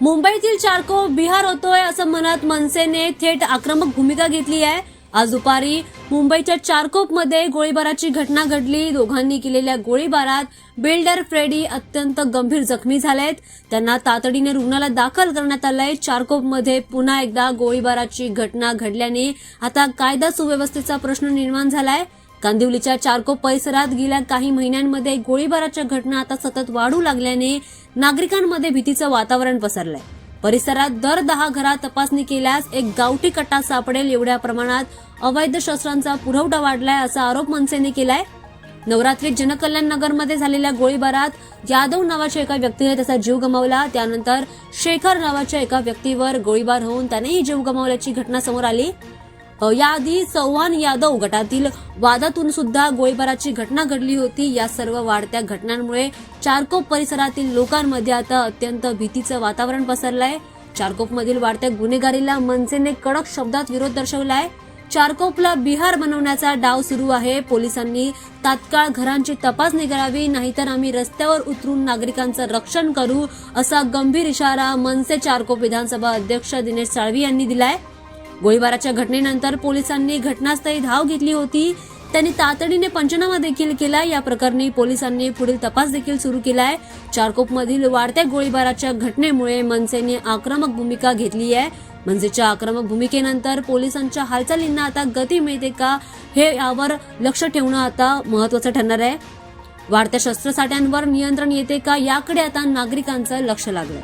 मुंबईतील चारको बिहार होतोय असं म्हणत मनसेने थेट आक्रमक भूमिका घेतली आहे. आज दुपारी मुंबईच्या चारकोपमध्ये गोळीबाराची घटना घडली. दोघांनी केलेल्या गोळीबारात बिल्डर फ्रेडी अत्यंत गंभीर जखमी झालेत. त्यांना तातडीने रुग्णालयात दाखल करण्यात आलंय. चारकोपमध्ये पुन्हा एकदा गोळीबाराची घटना घडल्याने आता कायदा सुव्यवस्थेचा प्रश्न निर्माण झालाय. कांदिवलीच्या चारको परिसरात गेल्या काही महिन्यांमध्ये गोळीबाराच्या घटना आता सतत वाढू लागल्याने नागरिकांमध्ये भीतीचं वातावरण पसरलंय. परिसरात दर दहा घरात तपासणी केल्यास एक गावठी कट्टा सापडेल एवढ्या प्रमाणात अवैध शस्त्रांचा पुरवठा वाढलाय असा आरोप मनसेने केलाय. नवरात्रीत जनकल्याण नगरमध्ये झालेल्या गोळीबारात यादव नावाच्या एका व्यक्तीने त्याचा जीव गमावला. त्यानंतर शेखर नावाच्या एका व्यक्तीवर गोळीबार होऊन त्यानेही जीव गमावल्याची घटना समोर आली. याआधी चव्हाण यादव गटातील वादातून सुद्धा गोळीबाराची घटना घडली होती. या सर्व वाढत्या घटनांमुळे चारकोप परिसरातील लोकांमध्ये आता अत्यंत भीतीचं वातावरण पसरलंय. चारकोपमधील वाढत्या गुन्हेगारीला मनसेने कडक शब्दात विरोध दर्शवलाय. चारकोपला बिहार बनवण्याचा डाव सुरू आहे. पोलिसांनी तात्काळ घरांची तपासणी करावी नाहीतर आम्ही रस्त्यावर उतरून नागरिकांचं रक्षण करू असा गंभीर इशारा मनसे चारकोप विधानसभा अध्यक्ष दिनेश साळवी यांनी दिलाय. गोळीबाराच्या घटनेनंतर पोलिसांनी घटनास्थळी धाव घेतली होती. त्यांनी तातडीने पंचनामा देखील केला. या प्रकरणी पोलिसांनी पुढील तपास देखील सुरू केलाय. चारकोपमधील वाढत्या गोळीबाराच्या घटनेमुळे मनसेने आक्रमक भूमिका घेतली आहे. मनसेच्या आक्रमक भूमिकेनंतर पोलिसांच्या हालचालींना आता गती मिळते का हे यावर लक्ष ठेवणं आता महत्वाचं ठरणार आहे. वाढत्या शस्त्रसाठ्यांवर नियंत्रण येते का याकडे आता नागरिकांचं लक्ष लागलं